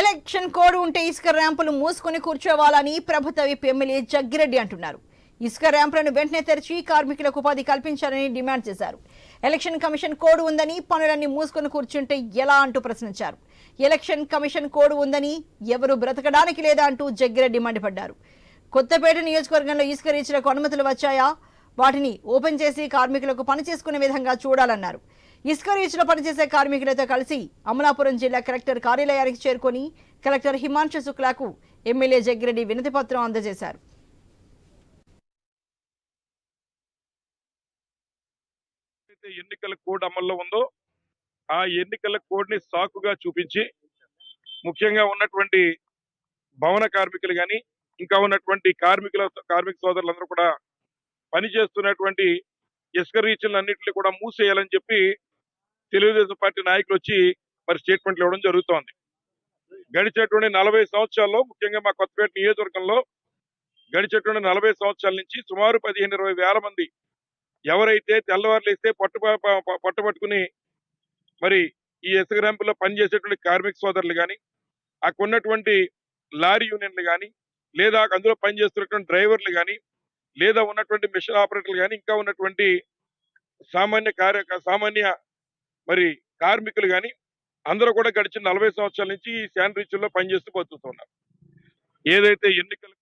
Election code ఉంటే ఇసుక ర్యాంపులు మూసుకొని కూర్చోవాలని ప్రభుత్వ విప్ ఎమ్మెల్యే జగ్గిరెడ్డి అంటున్నారు. ఇసుక ర్యాంపులను వెంటనే తెరిచి కార్మికులకు ఉపాధి కల్పించాలని డిమాండ్ చేశారు. ఎలక్షన్ కమిషన్ కోడ్ ఉందని పనులన్నీ మూసుకొని కూర్చుంటే ఎలా అంటూ ప్రశ్నించారు. ఎలక్షన్ కమిషన్ కోడ్ ఉందని ఎవరు బ్రతకడానికి లేదా అంటూ జగ్గిరెడ్డి మండిపడ్డారు. కొత్తపేట నియోజకవర్గంలో ఇసుక రీచ్లకు అనుమతులు వచ్చాయా? వాటిని ఓపెన్ చేసి కార్మికులకు పని చేసుకునే విధంగా చూడాలన్నారు. ఇసుక రీచ్లో పనిచేసే కార్మికులతో కలిసి అమలాపురం జిల్లా కలెక్టర్ కార్యాలయానికి చేరుకొని కలెక్టర్ హిమాంశు శుక్లాకు ఎమ్మెల్యే జగ్గిరెడ్డి వినతి పత్రం అందజేశారు. ఎన్నికల కోడ్ అమల్లో ఉందో ఆ ఎన్నికల కోడ్ని సాకుగా చూపించి ముఖ్యంగా ఉన్నటువంటి భవన కార్మికులు కానీ ఇంకా ఉన్నటువంటి కార్మికుల కార్మిక సోదరులందరూ కూడా పనిచేస్తున్నటువంటి ఇసుక రీచ్లన్నింటినీ కూడా మూసేయాలని చెప్పి తెలుగుదేశం పార్టీ నాయకులు వచ్చి మరి స్టేట్మెంట్లు ఇవ్వడం జరుగుతోంది. గడిచేటువంటి నలభై సంవత్సరాల్లో ముఖ్యంగా మా కొత్తపేట నియోజకవర్గంలో గడిచేటువంటి నలభై సంవత్సరాల నుంచి సుమారు పదిహేను ఇరవై వేల మంది ఎవరైతే తెల్లవారులేస్తే పట్టు పట్టుబట్టుకుని మరి ఈ ఇసుక ర్యాంపుల్లో పనిచేసేటువంటి కార్మిక సోదరులు కానీ అక్కడ ఉన్నటువంటి లారీ యూనియన్లు కానీ లేదా అందులో పనిచేస్తున్నటువంటి డ్రైవర్లు కానీ లేదా ఉన్నటువంటి మిషన్ ఆపరేటర్లు కానీ ఇంకా ఉన్నటువంటి సామాన్య కార్య సామాన్య మరి కార్మికులు కానీ అందరూ కూడా గడిచిన నలభై సంవత్సరాల నుంచి ఈ శానిటరీలో పనిచేస్తూ బతుకుతున్నారు. ఏదైతే ఎన్నికల